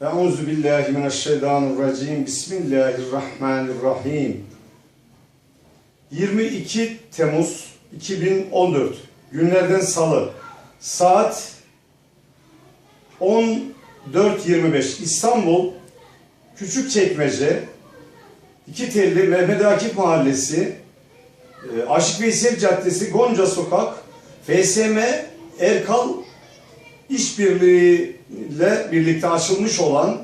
Euzu billahi mineşşeytanirracim. Bismillahirrahmanirrahim. 22 Temmuz 2014 günlerden salı saat 14.25 İstanbul Küçükçekmece İki Telli Mehmet Akif Mahallesi e, Aşık Veysel Caddesi Gonca Sokak FSM Erkal işbirliğiyle birlikte açılmış olan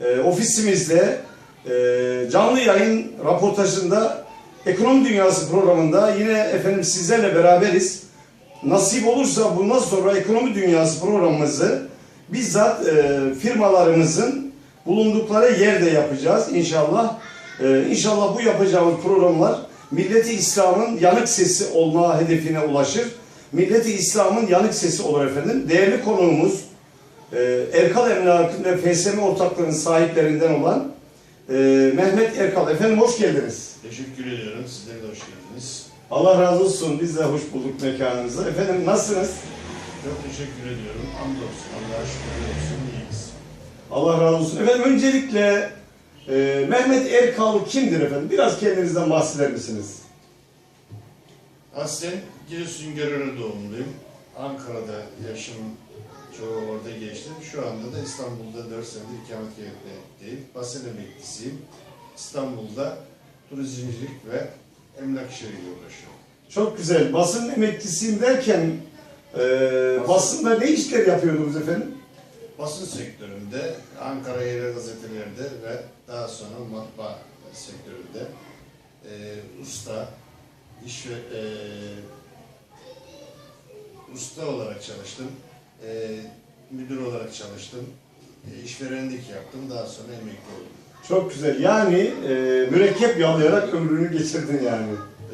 e, ofisimizde e, canlı yayın raportajında Ekonomi Dünyası programında yine efendim sizlerle beraberiz. Nasip olursa bundan sonra Ekonomi Dünyası programımızı bizzat e, firmalarımızın bulundukları yerde yapacağız inşallah. E, inşallah bu yapacağımız programlar Milleti İslam'ın yanık sesi olma hedefine ulaşır. Milleti İslam'ın yanık sesi olur efendim. Değerli konuğumuz e, Erkal Emlak'ın ve FSM ortaklarının sahiplerinden olan e, Mehmet Erkal. Efendim hoş geldiniz. Teşekkür ediyorum. Sizler de hoş geldiniz. Allah razı olsun. Biz de hoş bulduk mekanınıza. Efendim nasılsınız? Çok teşekkür ediyorum. Hamdolsun. Allah'a şükür olsun. İyiyiz. Allah razı olsun. Efendim öncelikle e, Mehmet Erkal kimdir efendim? Biraz kendinizden bahseder misiniz? Aslen Giresun Görele doğumluyum. Ankara'da yaşım çoğu orada geçti. Şu anda da İstanbul'da 4 senedir ikamet etmekteyim. Basın emeklisiyim. İstanbul'da turizmcilik ve emlak işleriyle uğraşıyorum. Çok güzel. Basın emeklisiyim derken e, basında ne işler yapıyordunuz efendim? Basın sektöründe, Ankara yerel gazetelerde ve daha sonra matbaa sektöründe e, usta, iş ve e, usta olarak çalıştım. E, müdür olarak çalıştım. E, işverenlik yaptım. Daha sonra emekli oldum. Çok güzel. Yani e, mürekkep yalayarak ömrünü geçirdin yani.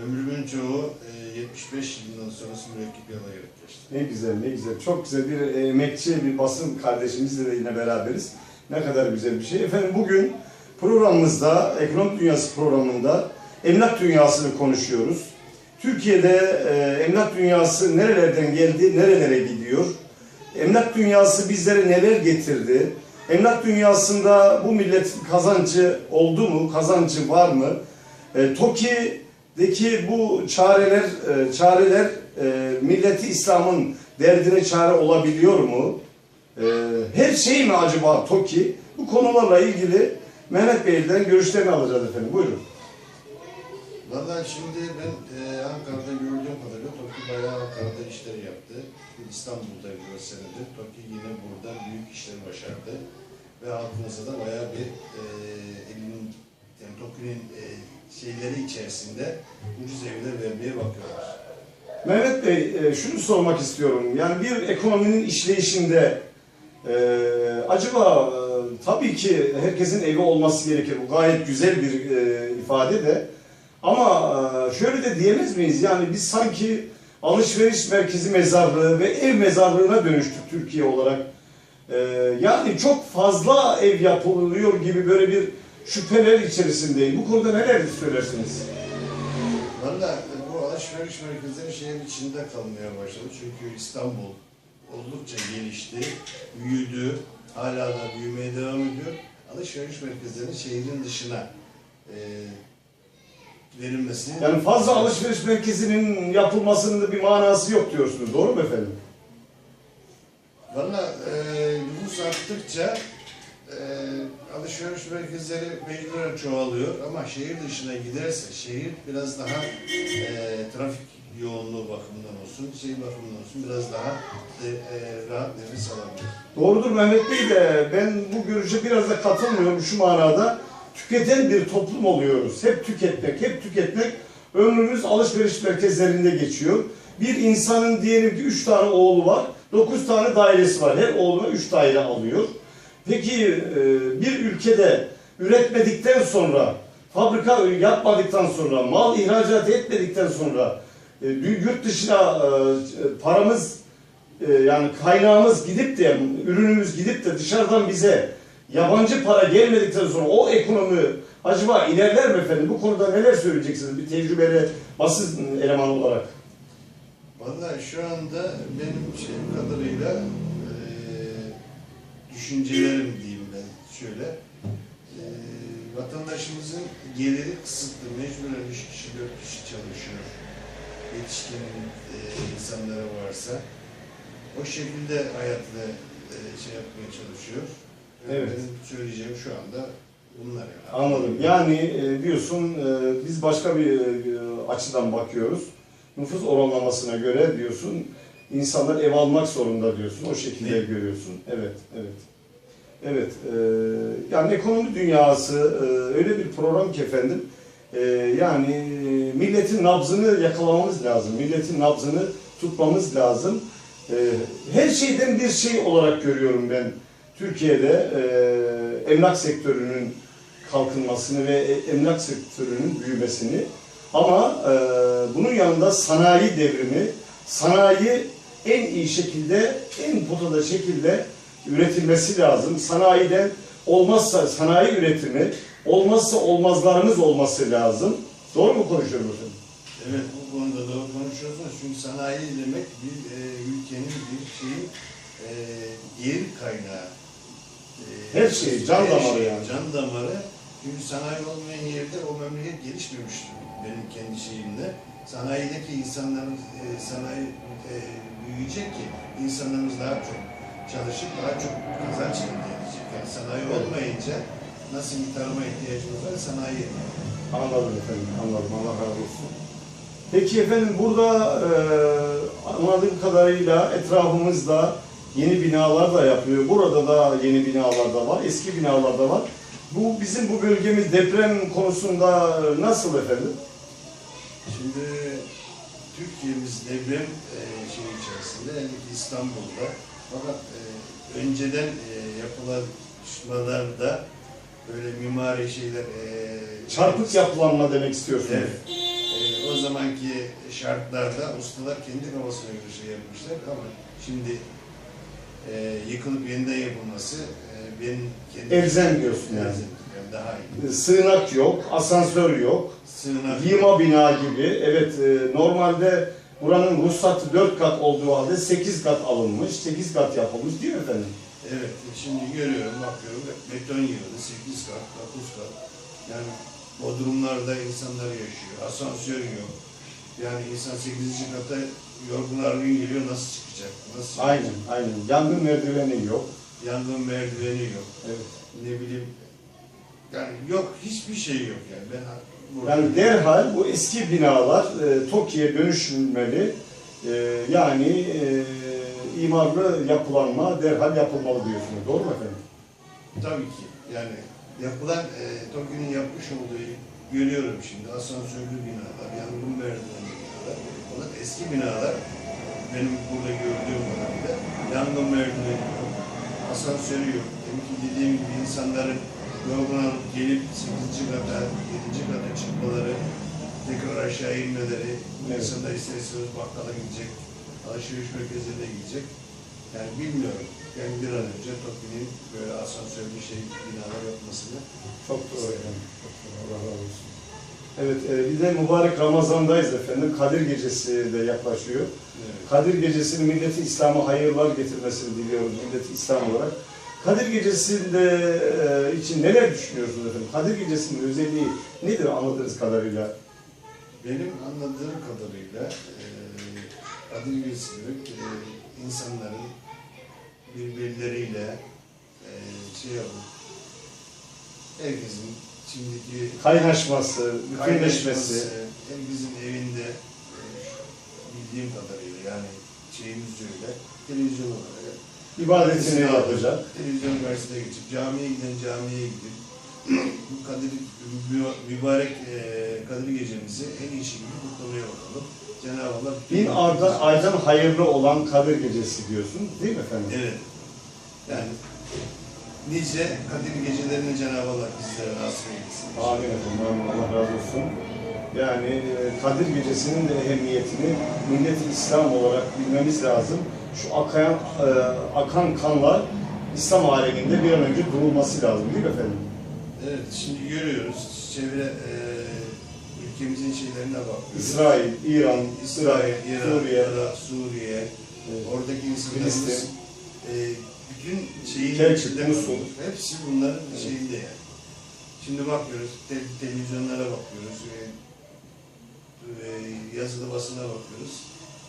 Ömrümün çoğu e, 75 yılından sonrası mürekkep yalayarak geçti. Ne güzel, ne güzel. Çok güzel bir e, emekçi, bir basın kardeşimizle de yine beraberiz. Ne kadar güzel bir şey. Efendim bugün programımızda, Ekonomik Dünyası programında emlak dünyasını konuşuyoruz. Türkiye'de e, emlak dünyası nerelerden geldi, nerelere gidiyor? Emlak dünyası bizlere neler getirdi? Emlak dünyasında bu milletin kazancı oldu mu? Kazancı var mı? E, TOKİ'deki bu çareler, e, çareler e, milleti İslam'ın derdine çare olabiliyor mu? E, her şey mi acaba TOKİ? Bu konularla ilgili Mehmet Bey'den görüşlerini alacağız efendim. Buyurun. Vallahi şimdi ben e, Ankara'da gördüğüm kadarıyla TOKİ bayağı Ankara'da işler yaptı. İstanbul'da bir senedir TOKİ yine burada büyük işler başardı. Ve halkımıza da bayağı bir e, elinin, yani TOKİ'nin e, şeyleri içerisinde ucuz evler vermeye bakıyorlar. Mehmet Bey, e, şunu sormak istiyorum. Yani bir ekonominin işleyişinde e, acaba e, tabii ki herkesin evi olması gerekir. Bu gayet güzel bir e, ifade de. Ama e, şöyle de diyemez miyiz? Yani biz sanki alışveriş merkezi mezarlığı ve ev mezarlığına dönüştük Türkiye olarak. E, yani çok fazla ev yapılıyor gibi böyle bir şüpheler içerisindeyim. Bu konuda neler söylersiniz? Valla e, bu alışveriş merkezleri şehir içinde kalmaya başladı. Çünkü İstanbul oldukça gelişti, büyüdü, hala da büyümeye devam ediyor. Alışveriş merkezlerinin şehrin dışına verilmesini... Yani fazla alışveriş merkezinin yapılmasının da bir manası yok diyorsunuz. Doğru mu efendim? Valla e, nüfus arttıkça e, alışveriş merkezleri mecburen çoğalıyor ama şehir dışına giderse şehir biraz daha e, trafik yoğunluğu bakımından olsun, şey bakımından olsun biraz daha e, e, rahat nefes alabilir. Doğrudur Mehmet Bey de ben bu görüşe biraz da katılmıyorum şu manada. Tüketen bir toplum oluyoruz. Hep tüketmek, hep tüketmek. Ömrümüz alışveriş merkezlerinde geçiyor. Bir insanın diyelim ki 3 tane oğlu var, 9 tane dairesi var. Her oğluna 3 daire alıyor. Peki e, bir ülkede üretmedikten sonra, fabrika yapmadıktan sonra, mal ihracat etmedikten sonra, e, yurt dışına e, paramız yani kaynağımız gidip de, ürünümüz gidip de dışarıdan bize yabancı para gelmedikten sonra o ekonomi acaba ilerler mi efendim? Bu konuda neler söyleyeceksiniz bir tecrübeli basın elemanı olarak? Valla şu anda benim şeyim kadarıyla e, düşüncelerim diyeyim ben. şöyle. E, vatandaşımızın geliri kısıtlı. Mecburen üç kişi, dört kişi çalışıyor. Yetişkin e, insanları varsa. O şekilde hayatını e, şey yapmaya çalışıyor. Evet. Benim söyleyeceğim şu anda bunlar yani. Anladım. Yani e, diyorsun e, biz başka bir e, açıdan bakıyoruz. Nüfus oranlamasına göre diyorsun insanlar ev almak zorunda diyorsun. O şekilde Evet. görüyorsun. Evet, evet. Evet. e, yani ekonomi dünyası e, öyle bir program ki efendim e, yani milletin nabzını yakalamamız lazım. Milletin nabzını tutmamız lazım. E, her şeyden bir şey olarak görüyorum ben Türkiye'de e, emlak sektörünün kalkınmasını ve e, emlak sektörünün büyümesini ama e, bunun yanında sanayi devrimi, sanayi en iyi şekilde, en potada şekilde üretilmesi lazım. Sanayiden olmazsa sanayi üretimi, olmazsa olmazlarımız olması lazım. Doğru mu konuşuyorum efendim? Evet bu konuda doğru konuşuyorsunuz. Çünkü sanayi demek bir e, ülkenin bir şeyin e, gelir kaynağı. Her şey, can her damarı şey, yani. Can damarı. Çünkü sanayi olmayan yerde o memleket gelişmemiş benim kendi şeyimde. Sanayideki insanların e, sanayi e, büyüyecek ki insanlarımız daha çok çalışıp daha çok kazanç elde edecek. Yani sanayi olmayınca nasıl bir tarıma ihtiyacımız var sanayi. Anladım efendim, anladım. Allah razı olsun. Peki efendim burada e, anladığım kadarıyla etrafımızda yeni binalar da yapıyor. Burada da yeni binalar da var, eski binalar da var. Bu bizim bu bölgemiz deprem konusunda nasıl efendim? Şimdi Türkiye'miz deprem e, şey içerisinde elbette İstanbul'da fakat e, önceden e, yapılaşmalarda böyle mimari şeyler e, Çarpık yapılanma demek istiyorsunuz. Evet. E, o zamanki şartlarda ustalar kendi kafasına göre şey yapmışlar ama şimdi e, yıkılıp yeniden yapılması e, benim kendi Elzem diyorsun yani. Elzem. Yani daha iyi. E, Sığınak yok, asansör yok, Sığınak yığma bina gibi. Evet, e, normalde buranın ruhsatı 4 kat olduğu halde 8 kat alınmış, 8 kat yapılmış değil mi efendim? Evet, şimdi görüyorum, bakıyorum, beton yığını, 8 kat, 9 kat. Yani bodrumlarda insanlar yaşıyor, asansör yok. Yani insan 8. kata yorgun argın geliyor, nasıl çıkacak? Nasıl çıkacak? Aynen, aynen. Yangın merdiveni yok. Yangın merdiveni yok, Evet. ne bileyim. Yani yok, hiçbir şey yok yani. Ben. Yani derhal bu eski binalar e, TOKİ'ye dönüşülmeli. E, yani e, imarlı yapılanma derhal yapılmalı diyorsunuz. Doğru mu efendim? Tabii ki. Yani yapılan, e, TOKİ'nin yapmış olduğu görüyorum şimdi asansörlü binalar, yangın merdivenli Bunlar eski binalar. Benim burada gördüğüm kadarıyla yangın merdiveni yok, asansörü yok. Demek ki dediğim gibi insanların yorgun alıp gelip 8. kata, 7. kata çıkmaları, tekrar aşağı inmeleri, Evet. insanlar ister istemez bakkala gidecek, alışveriş merkezine gidecek. Yani bilmiyorum. Yani bir an önce TOKİ'nin böyle asansörlü şey binalar yapmasını Çok doğru. Çok doğru. Allah razı olsun. Evet, e, bir de mübarek Ramazan'dayız efendim. Kadir Gecesi de yaklaşıyor. evet. Kadir Gecesi'nin milleti İslam'a hayırlar getirmesini diliyoruz milleti İslam olarak. Kadir Gecesi'nde e, için neler düşünüyorsunuz efendim? Kadir Gecesi'nin özelliği nedir anladığınız kadarıyla? Benim anladığım kadarıyla e, Kadir Gecesi demek e, insanların birbirleriyle e, şey yapıp herkesin şimdiki Kaynaşması, bütünleşmesi. herkesin evinde e, bildiğim kadarıyla yani şeyimiz öyle televizyon olarak ibadetini yapacak. Televizyon karşısına geçip camiye giden camiye gidip bu Kadir mü- mübarek e, Kadir gecemizi en iyi şekilde kutlamaya bakalım. Cenab-ı Allah Bin aydan, aydan hayırlı olan Kadir Gecesi diyorsun değil mi efendim? Evet. Yani nice Kadir gecelerini Cenab-ı Allah bizlere nasip eylesin. Amin efendim. Allah razı olsun. Yani e, Kadir Gecesi'nin de ehemmiyetini milleti İslam olarak bilmemiz lazım. Şu akayan, e, akan kanlar İslam aleminde bir an önce durulması lazım değil mi efendim? Evet, şimdi görüyoruz çevre e, ülkemizin şeylerine bakıyoruz. İsrail, İran, İsrail, İran, Suriye, Irak, Suriye, Evet. oradaki insanlarımız e, Gerçi, içinde Musul. kalıyoruz. Hepsi bunların şeyinde yani. Şimdi bakıyoruz, te- televizyonlara bakıyoruz, e, e, yazılı basına bakıyoruz.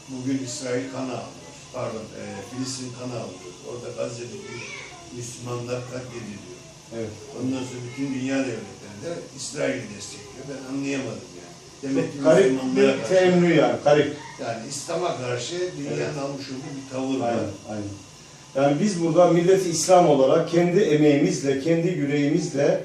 Bugün İsrail kana alıyor, pardon, e, Filistin kana alıyor. Orada Gazze'deki Müslümanlar katlediliyor. Evet. Ondan sonra bütün dünya devletleri de İsrail'i destekliyor. Ben anlayamadım yani. Demek ki Garip Müslümanlara bir teemmü yani. Garip. yani İslam'a karşı dünyanın almış olduğu bir tavır var. Aynen, aynen. Yani biz burada millet İslam olarak kendi emeğimizle, kendi yüreğimizle,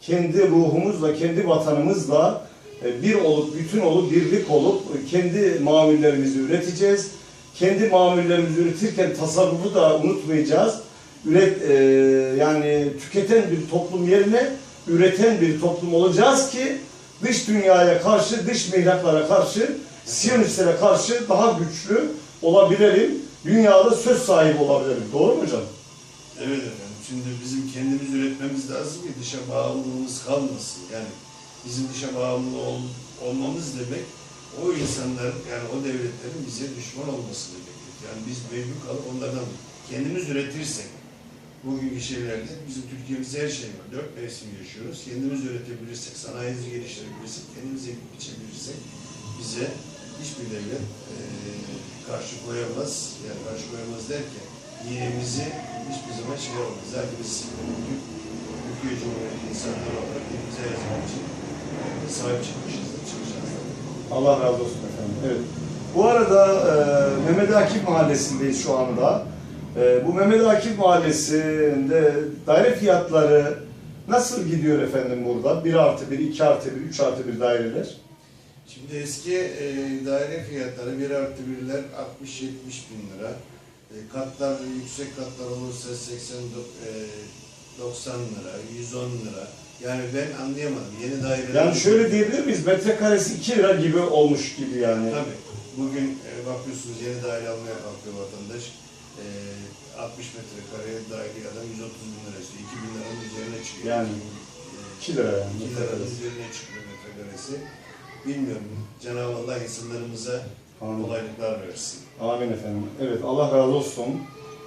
kendi ruhumuzla, kendi vatanımızla e, bir olup, bütün olup, birlik olup e, kendi mamullerimizi üreteceğiz. Kendi mamullerimizi üretirken tasarrufu da unutmayacağız. Üret, e, yani tüketen bir toplum yerine üreten bir toplum olacağız ki dış dünyaya karşı, dış mihraklara karşı, Siyonistlere karşı daha güçlü olabilelim. Dünyada söz sahibi olabilelim. Doğru mu hocam? Evet efendim. Şimdi bizim kendimiz üretmemiz lazım ki dışa bağımlılığımız kalmasın. Yani bizim dışa bağımlı ol- olmamız demek o insanların yani o devletlerin bize düşman olması demektir. Yani biz mecbur kalıp onlardan kendimiz üretirsek bugünkü şeylerde bizim Türkiye'mizde her şey var. Dört mevsim yaşıyoruz. Kendimiz üretebilirsek, sanayimizi geliştirebilirsek, kendimiz ekip biçebilirsek bize hiçbir devlet eee, karşı koyamaz. Yani karşı koyamaz derken dinimizi hiçbir zaman şey olmaz. Zaten biz Türk, Türkiye Cumhuriyeti insanları olarak dinimize her zaman için sahip çıkmışızdır, çıkacağız. Allah razı olsun efendim. Evet. Bu arada e, Mehmet Akif Mahallesi'ndeyiz şu anda. E, bu Mehmet Akif Mahallesi'nde daire fiyatları nasıl gidiyor efendim burada? 1 artı 1, 2 artı 1, 3 artı 1 daireler. Şimdi eski e, daire fiyatları 1 artı 1'ler 60-70 bin lira. E, katlar yüksek katlar olursa 80 do- e, 90 lira, 110 lira. Yani ben anlayamadım. Yeni daireler... Yani şöyle diyebilir miyiz? Metrekaresi 2 lira gibi olmuş gibi yani. Tabii. Bugün e, bakıyorsunuz yeni daire almaya kalkıyor vatandaş. E, 60 metrekareye daire adam 130 bin lira istiyor. 2 bin liranın üzerine çıkıyor. Yani E, 2 lira yani. 2 liranın üzerine çıkıyor metrekaresi. Bilmiyorum. Cenab-ı Allah insanlarımıza Amin. kolaylıklar versin. Amin efendim. Evet Allah razı olsun.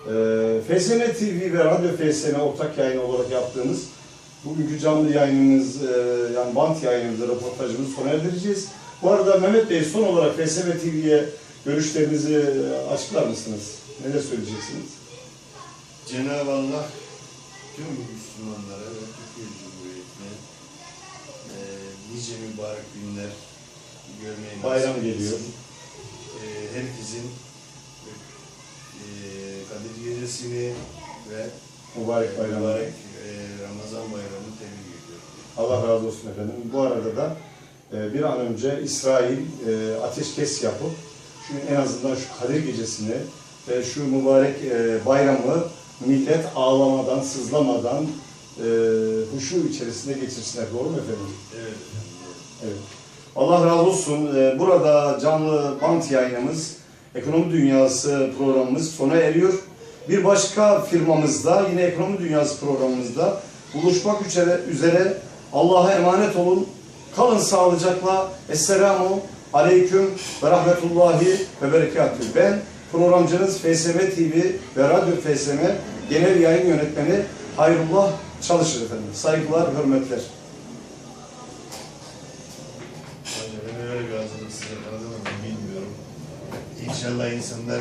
Ee, FSM TV ve Radyo FSM ortak yayın olarak yaptığımız bugünkü canlı yayınımız, e, yani bant yayınımızı, röportajımızı sona erdireceğiz. Bu arada Mehmet Bey son olarak FSM TV'ye görüşlerinizi açıklar mısınız? Neler söyleyeceksiniz? Cenab-ı Allah tüm Müslümanlara ve Türkiye Cumhuriyeti'ne e, nice mübarek günler görmeyi Bayram geliyor. E, herkesin e, Kadir Gecesi'ni ve Mübarek bayramlar. mübarek e, Ramazan bayramını tebrik ediyorum. Allah razı olsun efendim. Bu arada da e, bir an önce İsrail e, ateşkes yapıp şu en azından şu Kadir Gecesi'ni ve şu mübarek e, bayramı millet ağlamadan, sızlamadan e, huşu içerisinde geçirsinler. Doğru mu efendim? Evet. Evet. Allah razı olsun. E, Burada canlı bant yayınımız, Ekonomi Dünyası programımız sona eriyor. Bir başka firmamızda, yine Ekonomi Dünyası programımızda buluşmak üzere, üzere Allah'a emanet olun. Kalın sağlıcakla. Esselamu Aleyküm ve Rahmetullahi ve Berekatühü. Ben programcınız FSM TV ve Radyo FSM Genel Yayın Yönetmeni Hayrullah Çalışır efendim. Saygılar, hürmetler. Hocam ben öyle bir hazırlık bilmiyorum. İnşallah insanlar